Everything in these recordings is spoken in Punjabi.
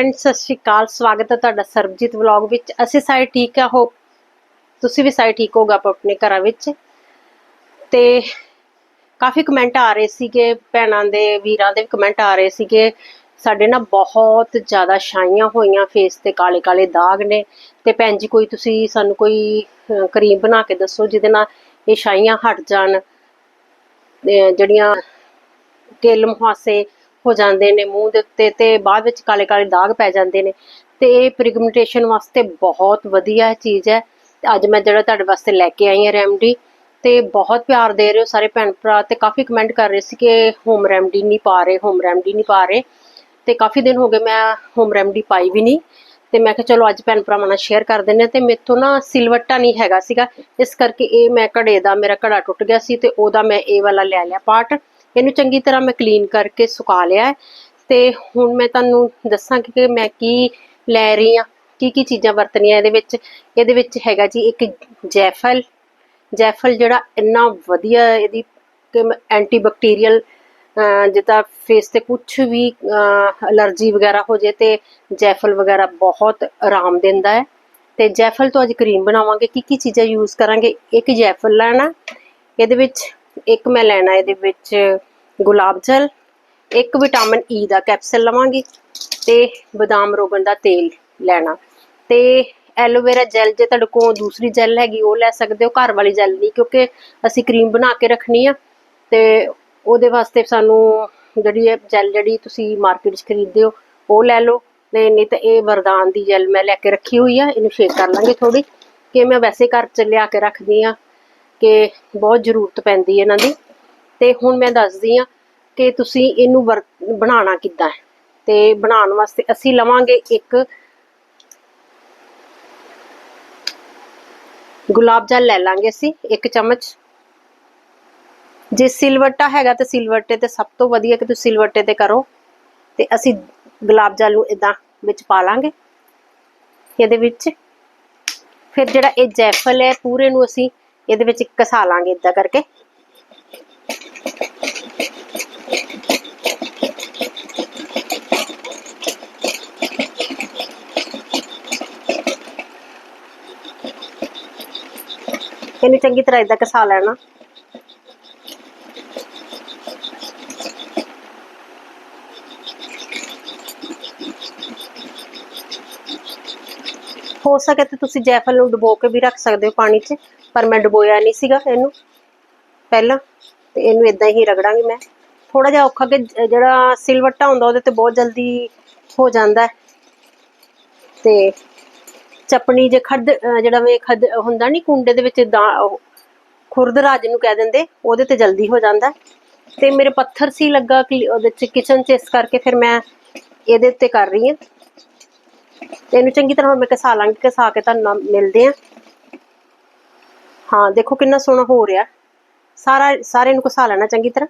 ਫਰੈਂਡਸ ਸਤਿ ਸ਼੍ਰੀ ਅਕਾਲ, ਸਵਾਗਤ ਹੈ ਤੁਹਾਡਾ ਸਰਬਜੀਤ ਵਲੌਗ ਵਿੱਚ। ਅਸੀਂ ਸਾਰੇ ਠੀਕ ਆ ਹੋਪ ਤੁਸੀਂ ਵੀ ਸਾਰੇ ਠੀਕ ਹੋਗਾ ਆਪਣੇ ਘਰਾਂ ਵਿੱਚ। ਤੇ ਕਾਫੀ ਕਮੈਂਟ ਆ ਰਹੇ ਸੀਗੇ, ਭੈਣਾਂ ਦੇ, ਵੀਰਾਂ ਦੇ ਵੀ ਕਮੈਂਟ ਆ ਰਹੇ ਸੀਗੇ। ਸਾਡੇ ਨਾ ਬਹੁਤ ਜ਼ਿਆਦਾ ਛਾਈਆਂ ਹੋਈਆਂ ਫੇਸ ਤੇ ਕਾਲੇ ਕਾਲੇ ਦਾਗ ਨੇ। ਤੇ ਭੈਣ ਜੀ, ਕੋਈ ਤੁਸੀਂ ਸਾਨੂੰ ਕੋਈ ਕਰੀਮ ਬਣਾ ਕੇ ਦੱਸੋ ਜਿਹਦੇ ਨਾਲ ਇਹ ਛਾਈਆਂ ਹਟ ਜਾਣ। ਜਿਹੜੀਆਂ ਕੇਲ ਮੁਹਾਸੇ ਹੋ ਜਾਂਦੇ ਨੇ, ਮੂੰਹ ਦੇ ਉੱਤੇ ਤੇ ਬਾਅਦ ਵਿੱਚ ਕਾਲੇ ਕਾਲੇ ਦਾਗ ਪੈ ਜਾਂਦੇ ਨੇ। ਤੇ ਇਹ ਪਿਗਮੈਂਟੇਸ਼ਨ ਵਾਸਤੇ ਬਹੁਤ ਵਧੀਆ ਚੀਜ਼ ਹੈ। ਅੱਜ ਮੈਂ ਜਿਹੜਾ ਤੁਹਾਡੇ ਵਾਸਤੇ ਲੈ ਕੇ ਆਈ ਹਾਂ ਰੈਮਡੀ ਤੇ ਬਹੁਤ ਪਿਆਰ ਦੇ ਰਹੇ ਹੋ ਸਾਰੇ ਭੈਣ ਭਰਾ ਤੇ ਕਾਫੀ ਕਮੈਂਟ ਕਰ ਰਹੇ ਸੀ ਕਿ ਹੋਮ ਰੈਮਡੀ ਨਹੀਂ ਪਾ ਰਹੇ ਹੋਮ ਰੈਮਡੀ ਨਹੀਂ ਪਾ ਰਹੇ। ਤੇ ਕਾਫੀ ਦਿਨ ਹੋ ਗਏ ਮੈਂ ਹੋਮ ਰੈਮਡੀ ਪਾਈ ਵੀ ਨਹੀਂ। ਤੇ ਮੈਂ ਕਿਹਾ ਚਲੋ ਅੱਜ ਭੈਣ ਭਰਾਵਾਂ ਨਾਲ ਸ਼ੇਅਰ ਕਰ ਦਿੰਦੇ ਤੇ ਮੇਥੋਂ ਨਾ ਸਿਲਵੱਟਾ ਨਹੀਂ ਹੈਗਾ ਸੀਗਾ। ਇਸ ਕਰਕੇ ਇਹ ਮੈਂ ਘੜੇ ਦਾ, ਮੇਰਾ ਘੜਾ ਟੁੱਟ ਗਿਆ ਸੀ ਤੇ ਉਹਦਾ ਮੈਂ ਇਹ ਵਾਲਾ ਲੈ ਲਿਆ ਪਾਰਟ। ਇਹਨੂੰ ਚੰਗੀ ਤਰ੍ਹਾਂ ਮੈਂ ਕਲੀਨ ਕਰਕੇ ਸੁਕਾ ਲਿਆ ਤੇ ਹੁਣ ਮੈਂ ਤੁਹਾਨੂੰ ਦੱਸਾਂਗੀ ਕਿ ਮੈਂ ਕੀ ਲੈ ਰਹੀ ਹਾਂ, ਕੀ ਕੀ ਚੀਜ਼ਾਂ ਵਰਤਣੀਆਂ ਇਹਦੇ ਵਿੱਚ। ਇਹਦੇ ਵਿੱਚ ਹੈਗਾ ਜੀ ਇੱਕ ਜੈਫਲ। ਜੈਫਲ ਜਿਹੜਾ ਇੰਨਾ ਵਧੀਆ ਇਹਦੀ ਐਂਟੀ ਬੈਕਟੀਰੀਅਲ ਜਿੱਦਾਂ ਫੇਸ ਤੇ ਕੁਝ ਵੀ ਅਲਰਜੀ ਵਗੈਰਾ ਹੋ ਜੇ ਤੇ ਜੈਫਲ ਵਗੈਰਾ ਬਹੁਤ ਆਰਾਮ ਦਿੰਦਾ ਹੈ। ਤੇ ਜੈਫਲ ਤੋਂ ਅੱਜ ਕਰੀਮ ਬਣਾਵਾਂਗੇ। ਕੀ ਕੀ ਚੀਜ਼ਾਂ ਯੂਜ਼ ਕਰਾਂਗੇ? ਇੱਕ ਜੈਫਲ ਲੈਣਾ। ਇਹਦੇ ਵਿੱਚ ਇੱਕ ਮੈਂ ਲੈਣਾ ਇਹਦੇ ਵਿੱਚ ਗੁਲਾਬ ਜਲ, ਇੱਕ ਵਿਟਾਮਿਨ ਈ ਦਾ ਕੈਪਸੂਲ ਲਵਾਂਗੀ ਤੇ ਬਦਾਮ ਰੋਗਨ ਦਾ ਤੇਲ ਲੈਣਾ। ਤੇ ਐਲੋਵੇਰਾ ਜੈਲ ਜੇ ਤੁਹਾਡੇ ਕੋਲ ਦੂਸਰੀ ਜੈਲ ਹੈਗੀ, ਉਹ ਲੈ ਸਕਦੇ ਹੋ, ਘਰ ਵਾਲੀ ਜੈਲ ਨਹੀਂ, ਕਿਉਂਕਿ ਅਸੀਂ ਕਰੀਮ ਬਣਾ ਕੇ ਰੱਖਣੀ ਆ ਤੇ ਉਹਦੇ ਵਾਸਤੇ ਸਾਨੂੰ ਜਿਹੜੀ ਇਹ ਜੈਲ ਜਿਹੜੀ ਤੁਸੀਂ ਮਾਰਕੀਟ 'ਚ ਖਰੀਦਦੇ ਹੋ, ਉਹ ਲੈ ਲਓ। ਤੇ ਨਹੀਂ ਤਾਂ ਇਹ ਵਰਦਾਨ ਦੀ ਜੈਲ ਮੈਂ ਲੈ ਕੇ ਰੱਖੀ ਹੋਈ ਆ, ਇਹਨੂੰ ਸ਼ੇਕ ਕਰ ਲਾਂਗੇ ਥੋੜੀ ਕਿ ਮੈਂ ਵੈਸੇ ਘਰ 'ਚ ਲਿਆ ਕੇ ਰੱਖਦੀ ਆ ਕਿ ਬਹੁਤ ਜ਼ਰੂਰਤ ਪੈਂਦੀ ਹੈ ਇਹਨਾਂ ਦੀ। ਤੇ ਹੁਣ ਮੈਂ ਦੱਸਦੀ ਆ ਕਿ ਤੁਸੀਂ ਇਹਨੂੰ ਬਣਾਉਣਾ ਕਿੱਦਾਂ ਹੈ। ਤੇ ਬਣਾਉਣ ਵਾਸਤੇ ਅਸੀਂ ਲਵਾਂਗੇ ਇੱਕ ਗੁਲਾਬ ਜਲ ਲੈ ਲਾਂਗੇ ਅਸੀਂ, ਇੱਕ ਚਮਚ। ਜੇ ਸਿਲਵੱਟਾ ਹੈਗਾ ਤੇ ਸਿਲਵੱਟੇ ਤੇ ਸਭ ਤੋਂ ਵਧੀਆ ਕਿ ਤੁਸੀਂ ਸਿਲਵੱਟੇ ਤੇ ਕਰੋ। ਤੇ ਅਸੀਂ ਗੁਲਾਬ ਜਲ ਨੂੰ ਇਦਾਂ ਵਿੱਚ ਪਾ ਲਾਂਗੇ। ਇਹਦੇ ਵਿੱਚ ਫਿਰ ਜਿਹੜਾ ਇਹ ਜੈਫਲ ਹੈ, ਪੂਰੇ ਨੂੰ ਅਸੀਂ ਇਹਦੇ ਵਿੱਚ ਘਸਾ ਲਾਂਗੇ ਇਦਾਂ ਕਰਕੇ। ਇਹਨੂੰ ਚੰਗੀ ਤਰ੍ਹਾਂ ਇਦਾਂ ਘਸਾ ਲੈਣਾ। ਹੋ ਸਕੇ ਤੇ ਤੁਸੀਂ ਜੈਫਲ ਨੂੰ ਡੁਬੋ ਕੇ ਵੀ ਰੱਖ ਸਕਦੇ ਹੋ ਪਾਣੀ 'ਚ। ਪਰ ਮੈਂ ਡਬੋਇਆ ਨਹੀਂ ਸੀਗਾ ਇਹਨੂੰ ਪਹਿਲਾਂ ਤੇ ਇਹਨੂੰ ਇਦਾਂ ਹੀ ਰਗੜਾਂਗੀ ਮੈਂ। ਥੋੜਾ ਜਿਹਾ ਔਖਾ ਕਿ ਜਿਹੜਾ ਸਿਲਵੱਟਾ ਹੁੰਦਾ ਉਹਦੇ ਤੇ ਬਹੁਤ ਜਲਦੀ ਹੋ ਜਾਂਦਾ ਤੇ ਚਪਣੀ ਜੇ ਖੱਡ, ਜਿਹੜਾ ਵੇ ਖੱਡ ਹੁੰਦਾ ਨਹੀਂ ਕੁੰਡੇ ਦੇ ਵਿੱਚ ਖੁਰਦ ਰਾਜ ਨੂੰ ਕਹਿ ਦਿੰਦੇ, ਉਹਦੇ ਤੇ ਜਲਦੀ ਹੋ ਜਾਂਦਾ ਤੇ ਮੇਰੇ ਪੱਥਰ ਸੀ ਲੱਗਾ ਕਿ ਉਹਦੇ ਚ ਕਿਚਨ ਚ ਇਸ ਕਰਕੇ ਫਿਰ ਮੈਂ ਇਹਦੇ ਉੱਤੇ ਕਰ ਰਹੀ ਹਾਂ। ਇਹਨੂੰ ਚੰਗੀ ਤਰ੍ਹਾਂ ਮੈਂ ਘਸਾ ਲਾਂਗੀ, ਘਸਾ ਕੇ ਤੁਹਾਨੂੰ ਮਿਲਦੇ ਆ ਹਾਂ, ਦੇਖੋ ਕਿੰਨਾ ਸੋਹਣਾ ਹੋ ਰਿਹਾ। ਸਾਰਾ, ਸਾਰੇ ਨੂੰ ਘਸਾ ਲੈਣਾ ਚੰਗੀ ਤਰ੍ਹਾਂ।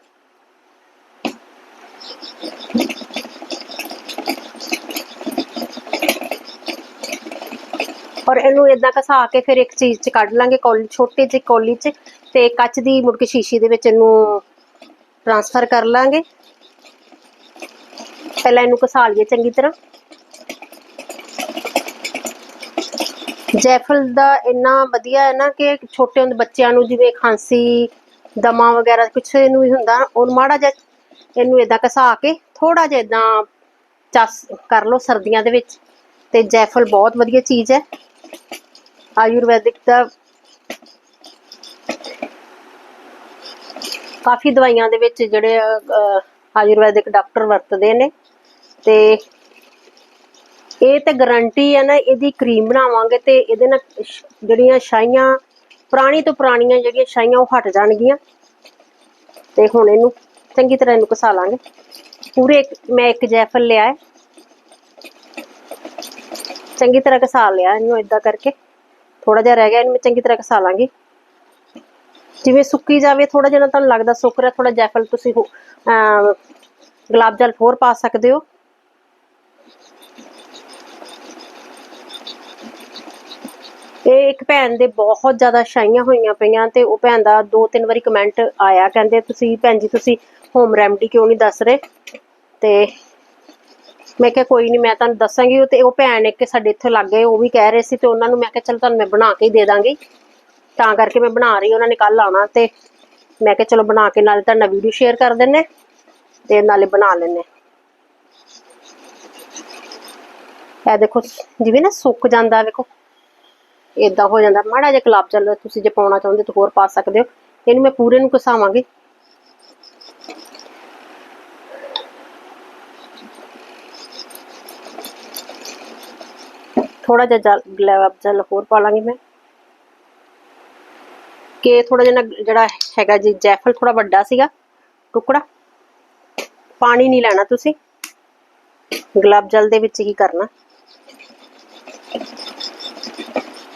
ਔਰ ਇਹਨੂੰ ਇਦਾਂ ਘਸਾ ਕੇ ਫਿਰ ਇੱਕ ਚੀਜ਼ 'ਚ ਕੱਢ ਲਾਂਗੇ, ਕੌਲੀ, ਛੋਟੀ ਜਿਹੀ ਕੋਲੀ 'ਚ, ਤੇ ਕੱਚ ਦੀ ਮੁੜ ਕੇ ਸ਼ੀਸ਼ੀ ਦੇ ਵਿੱਚ ਇਹਨੂੰ ਟ੍ਰਾਂਸਫਰ ਕਰ ਲਾਂਗੇ। ਪਹਿਲਾਂ ਇਹਨੂੰ ਘਸਾ ਲਈਏ ਚੰਗੀ ਤਰ੍ਹਾਂ। ਜੈਫਲ ਦਾ ਇੰਨਾ ਵਧੀਆ ਹੈ ਨਾ ਕਿ ਛੋਟੇ ਹੁੰਦੇ ਬੱਚਿਆਂ ਨੂੰ ਜਿਵੇਂ ਖਾਂਸੀ, ਦਮਾ ਵਗੈਰਾ ਕੁਛ ਇਹਨੂੰ ਹੀ ਹੁੰਦਾ, ਉਹ ਮਾੜਾ ਜਿਹਾ ਇਹਨੂੰ ਇਦਾਂ ਘਸਾ ਕੇ ਥੋੜਾ ਜਿਹਾ ਇਦਾਂ ਚਸ ਕਰ ਲਓ ਸਰਦੀਆਂ ਦੇ ਵਿੱਚ ਤੇ ਜੈਫਲ ਬਹੁਤ ਵਧੀਆ ਚੀਜ਼ ਹੈ। ਆਯੁਰਵੈਦਿਕ ਦਾ ਕਾਫੀ ਦਵਾਈਆਂ ਦੇ ਵਿੱਚ ਜਿਹੜੇ ਆਯੁਰਵੈਦਿਕ ਡਾਕਟਰ ਵਰਤਦੇ ਨੇ ਤੇ ਇਹ ਤੇ ਗਾਰੰਟੀ ਹੈ ਨਾ, ਇਹਦੀ ਕਰੀਮ ਬਣਾਵਾਂਗੇ ਤੇ ਇਹਦੇ ਨਾਲ ਜਿਹੜੀਆਂ ਛਾਈਆਂ ਪੁਰਾਣੀ ਤੋਂ ਪੁਰਾਣੀਆਂ ਜਿਹੜੀਆਂ ਛਾਈਆਂ ਉਹ ਹਟ ਜਾਣਗੀਆਂ। ਤੇ ਹੁਣ ਇਹਨੂੰ ਚੰਗੀ ਤਰ੍ਹਾਂ ਇਹਨੂੰ ਘਸਾ ਲਾਂਗੇ। ਪੂਰੇ ਇੱਕ- ਮੈਂ ਇੱਕ ਜੈਫਲ ਲਿਆ ਹੈ। ਚੰਗੀ ਤਰ੍ਹਾਂ ਘਸਾ ਲਿਆ ਇਹਨੂੰ ਇਦਾਂ ਕਰਕੇ। ਥੋੜਾ ਜਿਹਾ ਰਹਿ ਗਿਆ, ਇਹਨੂੰ ਮੈਂ ਚੰਗੀ ਤਰ੍ਹਾਂ ਘਸਾ ਲਾਂਗੀ। ਜਿਵੇਂ ਸੁੱਕੀ ਜਾਵੇ ਥੋੜਾ ਜਿਹਾ ਨਾ ਤੁਹਾਨੂੰ ਲੱਗਦਾ ਸੁੱਕ ਰਿਹਾ ਥੋੜਾ ਜੈਫਲ ਤੁਸੀਂ ਹੋ- ਗੁਲਾਬ ਜਲ ਹੋਰ ਪਾ ਸਕਦੇ ਹੋ। ਇਹ ਇੱਕ ਭੈਣ ਦੇ ਬਹੁਤ ਜ਼ਿਆਦਾ ਛਾਈਆਂ ਹੋਈਆਂ ਪਈਆਂ ਤੇ ਉਹ ਭੈਣ ਦਾ ਦੋ ਤਿੰਨ ਵਾਰੀ ਕਮੈਂਟ ਆਇਆ, ਕਹਿੰਦੇ ਤੁਸੀਂ ਭੈਣ ਜੀ ਤੁਸੀਂ ਹੋਮ ਰੈਮਡੀ ਕਿਉਂ ਨਹੀਂ ਦੱਸ ਰਹੇ? ਤੇ ਮੈਂ ਕਿਹਾ ਕੋਈ ਨਹੀਂ, ਮੈਂ ਤੁਹਾਨੂੰ ਦੱਸਾਂਗੀ ਤੇ ਉਹ ਭੈਣ ਇੱਕ ਸਾਡੇ ਇੱਥੇ ਲੱਗ ਉਹ ਵੀ ਕਹਿ ਰਹੇ ਸੀ ਤੇ ਉਹਨਾਂ ਨੂੰ ਮੈਂ ਕਿਹਾ ਚਲ ਤੁਹਾਨੂੰ ਮੈਂ ਬਣਾ ਕੇ ਹੀ ਦੇ ਦਾਂਗੀ। ਤਾਂ ਕਰਕੇ ਮੈਂ ਬਣਾ ਰਹੀ ਉਹਨਾਂ ਨੇ ਕੱਲ ਆਣਾ ਤੇ ਮੈਂ ਕਿਹਾ ਚਲੋ ਬਣਾ ਕੇ ਨਾਲੇ ਤੁਹਾਡਾ ਵੀਡੀਓ ਸ਼ੇਅਰ ਕਰ ਦਿੰਨੇ ਤੇ ਨਾਲੇ ਬਣਾ ਲੈਣੇ ਇਹ ਦੇਖੋ, ਜਿਵੇਂ ਨਾ ਸੁੱਕ ਜਾਂਦਾ, ਵੇਖੋ। ਇਦਾਂ ਹੋ ਜਾਂਦਾ। ਮਾੜਾ ਜਿਹਾ ਗੁਲਾਬ ਜਲ ਤੁਸੀਂ ਜੇ ਪਾਉਣਾ ਚਾਹੁੰਦੇ ਤਾਂ ਹੋਰ ਪਾ ਸਕਦੇ ਹੋ। ਇਹਨੂੰ ਮੈਂ ਪੂਰੇ ਨੂੰ ਘਸਾਵਾਂਗੀ। ਥੋੜਾ ਜਿਹਾ ਜਲ, ਗੁਲਾਬ ਜਲ ਹੋਰ ਪਾ ਲਾਂਗੀ ਮੈਂ। ਕਿ ਥੋੜਾ ਜਿਹਾ ਨਾ ਜਿਹੜਾ ਹੈਗਾ ਜੀ, ਜੈਫਲ ਥੋੜਾ ਵੱਡਾ ਸੀਗਾ, ਟੁਕੜਾ। ਪਾਣੀ ਨਹੀਂ ਲੈਣਾ ਤੁਸੀਂ। ਗੁਲਾਬ ਜਲ ਦੇ ਵਿੱਚ ਹੀ ਕਰਨਾ।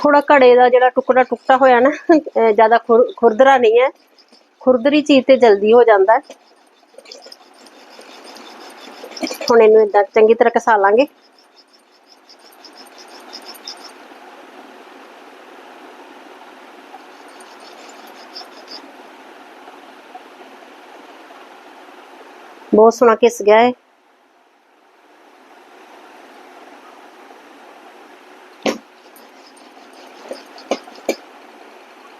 ਥੋੜਾ ਘੜੇ ਦਾ ਜਿਹੜਾ ਟੁਕੜਾ ਟੁਕਟਾ ਹੋਇਆ ਨਾ ਜ਼ਿਆਦਾ ਖੁਰ- ਖੁਰਦਰਾ ਨਹੀਂ ਹੈ। ਖੁਰਦਰੀ ਚੀਜ਼ ਤੇ ਜਲਦੀ ਹੋ ਜਾਂਦਾ ਹੁਣ ਇਹਨੂੰ ਇਦਾਂ ਚੰਗੀ ਤਰ੍ਹਾਂ ਘਸਾ ਲਾਂਗੇ। ਬਹੁਤ ਸੋਹਣਾ ਘਿਸ ਗਿਆ ਹੈ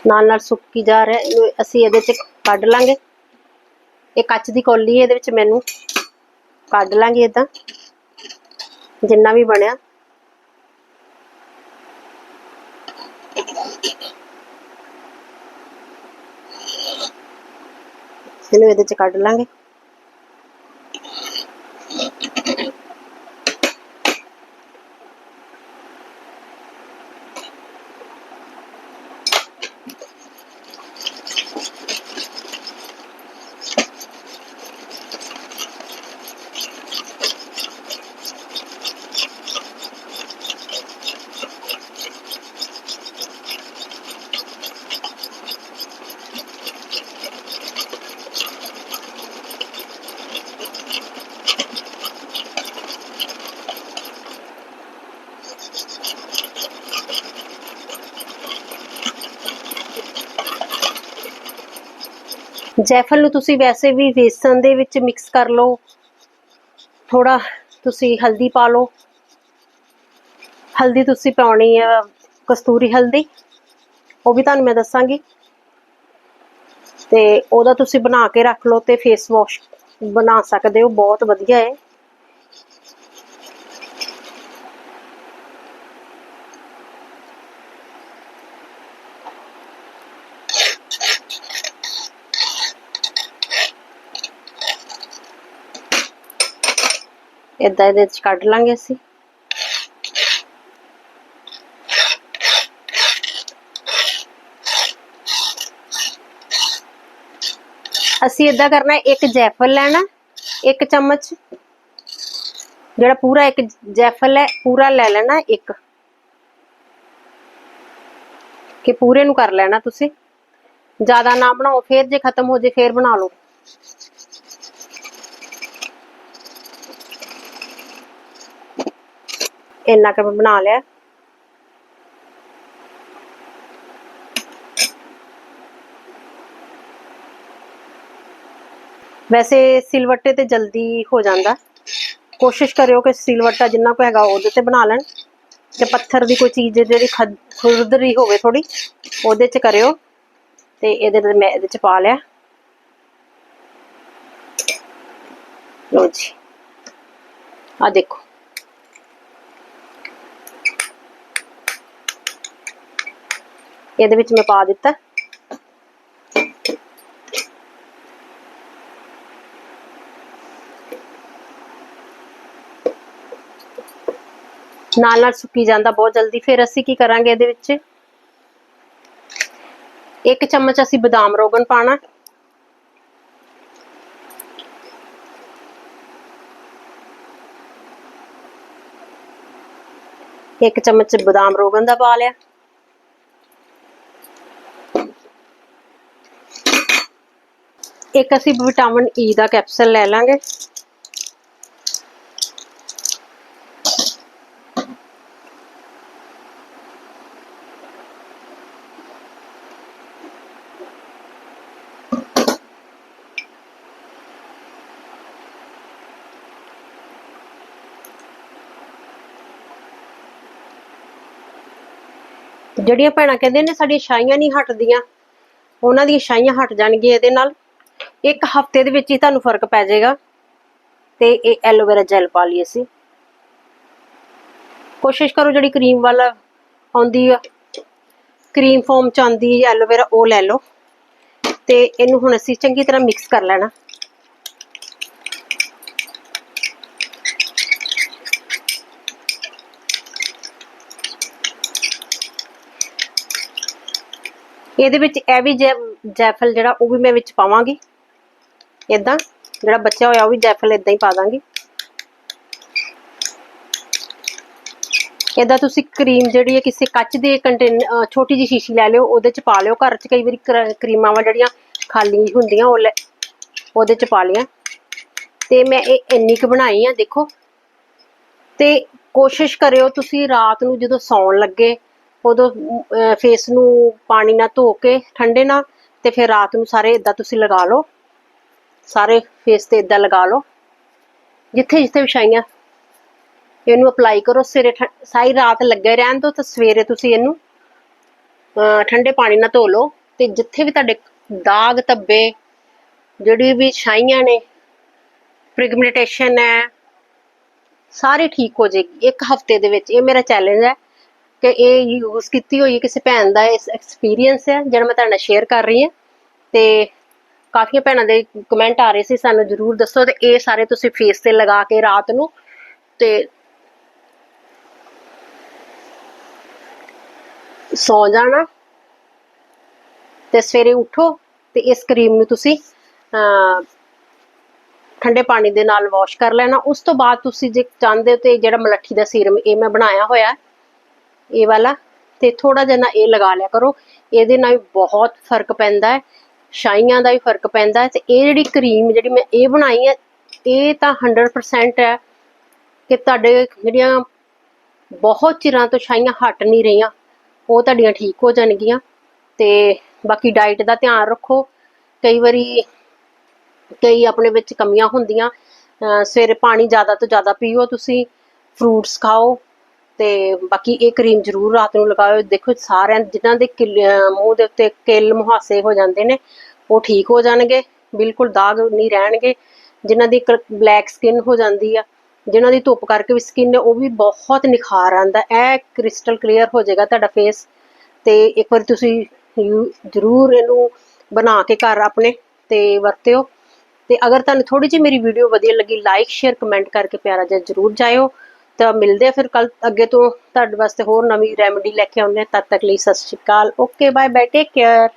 ਨਾਲ ਨਾਲ ਸੁੱਕੀ ਜਾ ਰਿਹਾ ਇਹਨੂੰ ਅਸੀਂ ਇਹਦੇ ਚ ਕੱਢ ਲਾਂਗੇ। ਇਹ ਕੱਚ ਦੀ ਕੌਲੀ ਹੈ, ਇਹਦੇ ਵਿੱਚ ਮੈਨੂੰ ਕੱਢ ਲਾਂਗੇ ਇਦਾਂ ਜਿੰਨਾ ਵੀ ਬਣਿਆ। ਇਹਨੂੰ ਇਹਦੇ ਚ ਕੱਢ ਲਾਂਗੇ। ਜੈਫਲ ਨੂੰ ਤੁਸੀਂ ਵੈਸੇ ਵੀ ਵੇਸਣ ਦੇ ਵਿੱਚ ਮਿਕਸ ਕਰ ਲਓ। ਥੋੜਾ ਤੁਸੀਂ ਹਲਦੀ ਪਾ ਲਓ। ਹਲਦੀ ਤੁਸੀਂ ਪਾਉਣੀ ਹੈ ਕਸਤੂਰੀ ਹਲਦੀ। ਉਹ ਵੀ ਤੁਹਾਨੂੰ ਮੈਂ ਦੱਸਾਂਗੀ। ਤੇ ਉਹਦਾ ਤੁਸੀਂ ਬਣਾ ਕੇ ਰੱਖ ਲਓ ਤੇ ਫੇਸ ਵਾਸ਼ ਬਣਾ ਸਕਦੇ ਹੋ। ਬਹੁਤ ਵਧੀਆ ਹੈ। ਇਦਾਂ ਇਹਦੇ ਵਿੱਚ ਕੱਢ ਲਾਂਗੇ ਅਸੀਂ। ਅਸੀਂ ਇਦਾਂ ਕਰਨਾ, ਇੱਕ ਜੈਫਲ ਲੈਣਾ, ਇੱਕ ਚਮਚ। ਜਿਹੜਾ ਪੂਰਾ ਇੱਕ ਜੈਫਲ ਹੈ, ਪੂਰਾ ਲੈ ਲੈਣਾ ਇੱਕ। ਕਿ ਪੂਰੇ ਨੂੰ ਕਰ ਲੈਣਾ ਤੁਸੀਂ। ਜ਼ਿਆਦਾ ਨਾ ਬਣਾਓ, ਫੇਰ ਜੇ ਖਤਮ ਹੋ ਜੇ, ਫੇਰ ਬਣਾ ਲਓ। ਇੰਨਾ ਕੁ ਮੈਂ ਬਣਾ ਲਿਆ। ਵੈਸੇ ਸਿਲਵੱਟੇ ਤੇ ਜਲਦੀ ਹੋ ਜਾਂਦਾ। ਕੋਸ਼ਿਸ਼ ਕਰਿਓ ਕਿ ਸਿਲਵੱਟਾ ਜਿੰਨਾ ਕੋ ਹੈਗਾ ਉਹਦੇ ਤੇ ਬਣਾ ਲੈਣ। ਤੇ ਪੱਥਰ ਦੀ ਕੋਈ ਚੀਜ਼ ਜਿਹੜੀ ਖਦ- ਖੁਰਦਰੀ ਹੋਵੇ ਥੋੜੀ ਉਹਦੇ ਚ ਕਰਿਓ। ਤੇ ਇਹਦੇ ਤੇ ਮੈਂ ਇਹਦੇ ਚ ਪਾ ਲਿਆ। ਲੋ ਜੀ। ਆ ਦੇਖੋ। ਇਹਦੇ ਵਿੱਚ ਮੈਂ ਪਾ ਦਿੱਤਾ। ਨਾਲ ਨਾਲ ਸੁੱਕੀ ਜਾਂਦਾ ਬਹੁਤ ਜਲਦੀ। ਫਿਰ ਅਸੀਂ ਕੀ ਕਰਾਂਗੇ ਇਹਦੇ ਵਿੱਚ? ਇੱਕ ਚਮਚ ਅਸੀਂ ਬਦਾਮ ਰੋਗਨ ਪਾਣਾ। ਇੱਕ ਚਮਚ ਬਦਾਮ ਰੋਗਨ ਦਾ ਪਾ ਲਿਆ। ਇੱਕ ਅਸੀਂ ਵਿਟਾਮਿਨ ਈ ਦਾ ਕੈਪਸੂਲ ਲੈ ਲਾਂਗੇ। ਜਿਹੜੀਆਂ ਭੈਣਾਂ ਕਹਿੰਦੇ ਨੇ ਸਾਡੀਆਂ ਛਾਈਆਂ ਨਹੀਂ ਹਟਦੀਆਂ, ਉਹਨਾਂ ਦੀਆਂ ਛਾਈਆਂ ਹਟ ਜਾਣਗੀਆਂ ਇਹਦੇ ਨਾਲ। ਇੱਕ ਹਫ਼ਤੇ ਦੇ ਵਿੱਚ ਹੀ ਤੁਹਾਨੂੰ ਫ਼ਰਕ ਪੈ ਜਾਏਗਾ। ਤੇ ਇਹ ਐਲੋਵੇਰਾ ਜੈਲ ਪਾ ਲਈ ਅਸੀਂ। ਕੋਸ਼ਿਸ਼ ਕਰੋ ਜਿਹੜੀ ਕਰੀਮ ਵਾਲਾ ਆਉਂਦੀ ਆ ਕਰੀਮ ਫਾਰਮ ਚ ਆਉਂਦੀ ਹੈ ਐਲੋਵੇਰਾ ਉਹ ਲੈ ਲਓ। ਤੇ ਇਹਨੂੰ ਹੁਣ ਅਸੀਂ ਚੰਗੀ ਤਰ੍ਹਾਂ ਮਿਕਸ ਕਰ ਲੈਣਾ। ਇਹਦੇ ਵਿੱਚ ਇਹ ਵੀ ਜੈ ਜੈਫਲ ਜਿਹੜਾ ਉਹ ਵੀ ਮੈਂ ਵਿੱਚ ਪਾਵਾਂਗੀ। ਇਦਾਂ ਜਿਹੜਾ ਬੱਚਾ ਹੋਇਆ ਉਹ ਵੀ ਜੈਫਲ ਇਦਾਂ ਹੀ ਪਾ ਦਾਂਗੀ। ਇਦਾਂ ਤੁਸੀਂ ਕਰੀਮ ਜਿਹੜੀ ਹੈ ਕਿਸੇ ਕੱਚ ਦੇ ਕੰਟੇਨਰ ਛੋਟੀ ਜਿਹੀ ਸ਼ੀਸ਼ੀ ਲੈ ਲਿਓ, ਉਹਦੇ ਚ ਪਾ ਲਿਓ। ਘਰ ਚ ਕਈ ਵਾਰੀ ਕਰੀਮਾਂ ਵਾ ਜਿਹੜੀਆਂ ਖਾਲੀ ਹੁੰਦੀਆਂ, ਉਹ ਲੈ, ਉਹਦੇ ਚ ਪਾ ਲਿਆ ਤੇ ਮੈਂ ਇਹ ਇੰਨੀ ਕੁ ਬਣਾਈ ਆ, ਦੇਖੋ। ਤੇ ਕੋਸ਼ਿਸ਼ ਕਰਿਓ ਤੁਸੀਂ ਰਾਤ ਨੂੰ ਜਦੋਂ ਸੌਣ ਲੱਗੇ, ਉਦੋਂ ਫੇਸ ਨੂੰ ਪਾਣੀ ਨਾਲ ਧੋ ਕੇ, ਠੰਡੇ ਨਾਲ, ਤੇ ਫਿਰ ਰਾਤ ਨੂੰ ਸਾਰੇ ਇਦਾਂ ਤੁਸੀਂ ਲਗਾ ਲਓ। ਸਾਰੇ ਫੇਸ ਤੇ ਇਦਾਂ ਲਗਾ ਲਓ। ਜਿੱਥੇ ਜਿੱਥੇ ਵਿਛਾਈਆਂ ਇਹਨੂੰ ਅਪਲਾਈ ਕਰੋ। ਸਵੇਰੇ ਸਾਰੀ ਰਾਤ ਲੱਗੇ ਰਹਿਣ ਦਿਓ ਤੇ ਸਵੇਰੇ ਤੁਸੀਂ ਇਹਨੂੰ ਠੰਡੇ ਪਾਣੀ ਨਾਲ ਧੋ ਲਓ। ਤੇ ਜਿੱਥੇ ਵੀ ਤੁਹਾਡੇ ਦਾਗ ਧੱਬੇ, ਜਿਹੜੀ ਵੀ ਛਾਈਆਂ ਨੇ ਪਿਗਮੈਂਟੇਸ਼ਨ ਹੈ, ਸਾਰੀ ਠੀਕ ਹੋ ਜਾਏਗੀ। ਇੱਕ ਹਫ਼ਤੇ ਦੇ ਵਿੱਚ, ਇਹ ਮੇਰਾ ਚੈਲੰਜ ਹੈ ਕਿ ਇਹ ਯੂਜ਼ ਕੀਤੀ ਹੋਈ ਕਿਸੇ ਭੈਣ ਦਾ ਐਕਸਪੀਰੀਅੰਸ ਹੈ, ਜਿਹੜਾ ਮੈਂ ਤੁਹਾਡੇ ਨਾਲ ਸ਼ੇਅਰ ਕਰ ਰਹੀ ਹਾਂ। ਤੇ ਕਾਫੀਆਂ ਭੈਣਾਂ ਦੇ ਕਮੈਂਟ ਆ ਰਹੇ ਸੀ ਸਾਨੂੰ ਜਰੂਰ ਦੱਸੋ ਤੇ ਇਹ ਸਾਰੇ ਤੁਸੀਂ ਫੇਸ ਤੇ ਲਗਾ ਕੇ ਰਾਤ ਨੂੰ ਤੇ ਸੌ ਜਾਣਾ ਤੇ ਸਵੇਰੇ ਉਠੋ ਤੇ ਇਸ ਕਰੀਮ ਨੂੰ ਤੁਸੀਂ ਅਹ, ਠੰਡੇ ਪਾਣੀ ਦੇ ਨਾਲ ਵਾਸ਼ ਕਰ ਲੈਣਾ। ਉਸ ਤੋਂ ਬਾਅਦ ਤੁਸੀਂ ਜੇ ਚਾਹੁੰਦੇ ਹੋ ਤੇ ਜਿਹੜਾ ਮਲੱਠੀ ਦਾ ਸੀਰਮ ਇਹ ਮੈਂ ਬਣਾਇਆ ਹੋਇਆ ਇਹ ਵਾਲਾ ਤੇ ਥੋੜਾ ਜਿਹਾ ਨਾ ਇਹ ਲਗਾ ਲਿਆ ਕਰੋ। ਇਹਦੇ ਨਾਲ ਬਹੁਤ ਫ਼ਰਕ ਪੈਂਦਾ ਹੈ। ਛਾਈਆਂ ਦਾ ਵੀ ਫ਼ਰਕ ਪੈਂਦਾ ਹੈ ਤੇ ਇਹ ਜਿਹੜੀ ਕਰੀਮ ਜਿਹੜੀ ਮੈਂ ਇਹ ਬਣਾਈ ਹੈ, ਇਹ ਤਾਂ 100% ਹੈ ਕਿ ਤੁਹਾਡੇ ਜਿਹੜੀਆਂ ਬਹੁਤ ਚਿਰਾਂ ਤੋਂ ਛਾਈਆਂ ਹਟ ਨਹੀਂ ਰਹੀਆਂ, ਉਹ ਤੁਹਾਡੀਆਂ ਠੀਕ ਹੋ ਜਾਣਗੀਆਂ ਤੇ ਬਾਕੀ ਡਾਈਟ ਦਾ ਧਿਆਨ ਰੱਖੋ। ਕਈ ਵਾਰੀ ਕਈ ਆਪਣੇ ਵਿੱਚ ਕਮੀਆਂ ਹੁੰਦੀਆਂ ਸਵੇਰੇ ਪਾਣੀ ਜ਼ਿਆਦਾ ਤੋਂ ਜ਼ਿਆਦਾ ਪੀਓ ਤੁਸੀਂ ਫਰੂਟਸ ਖਾਓ ਤੇ ਬਾਕੀ ਇਹ ਕਰੀਮ ਜ਼ਰੂਰ ਰਾਤ ਨੂੰ ਲਗਾਓ। ਦੇਖੋ, ਸਾਰਿਆਂ ਜਿਨ੍ਹਾਂ ਦੇ ਮੂੰਹ ਦੇ ਉੱਤੇ ਕਿੱਲ ਮੁਹਾਸੇ ਹੋ ਜਾਂਦੇ ਨੇ, ਉਹ ਠੀਕ ਹੋ ਜਾਣਗੇ। ਬਿਲਕੁਲ ਦਾਗ ਨਹੀਂ ਰਹਿਣਗੇ। ਜਿਨ੍ਹਾਂ ਦੀ ਬਲੈਕ ਸਕਿਨ ਹੋ ਜਾਂਦੀ ਆ, ਜਿਨ੍ਹਾਂ ਦੀ ਧੁੱਪ ਕਰਕੇ ਵੀ ਸਕਿਨ ਉਹ ਵੀ ਬਹੁਤ ਨਿਖਾਰ ਆਂਦਾ। ਇਹ ਕ੍ਰਿਸਟਲ ਕਲੀਅਰ ਹੋ ਜਾਏਗਾ ਤੁਹਾਡਾ ਫੇਸ। ਤੇ ਇੱਕ ਵਾਰ ਤੁਸੀਂ ਜ਼ਰੂਰ ਇਹਨੂੰ ਬਣਾ ਕੇ ਘਰ ਆਪਣੇ ਤੇ ਵਰਤਿਓ। ਤੇ ਅਗਰ ਤੁਹਾਨੂੰ ਥੋੜੀ ਜਿਹੀ ਮੇਰੀ ਵੀਡੀਓ ਵਧੀਆ ਲੱਗੀ ਲਾਈਕ ਸ਼ੇਅਰ ਕਮੈਂਟ ਕਰਕੇ ਪਿਆਰਾ ਜਿਹਾ ਜ਼ਰੂਰ ਜਾਇਓ। ਤਾਂ ਮਿਲਦੇ ਆ ਫਿਰ ਕੱਲ ਅੱਗੇ ਤੋਂ ਤੁਹਾਡੇ ਵਾਸਤੇ ਹੋਰ ਨਵੀਂ ਰੈਮੇਡੀ ਲੈ ਕੇ ਆਉਂਦੇ ਹਾਂ। ਤਦ ਤੱਕ ਲਈ ਸਤਿ ਸ਼੍ਰੀ ਅਕਾਲ। Okay bye bye take care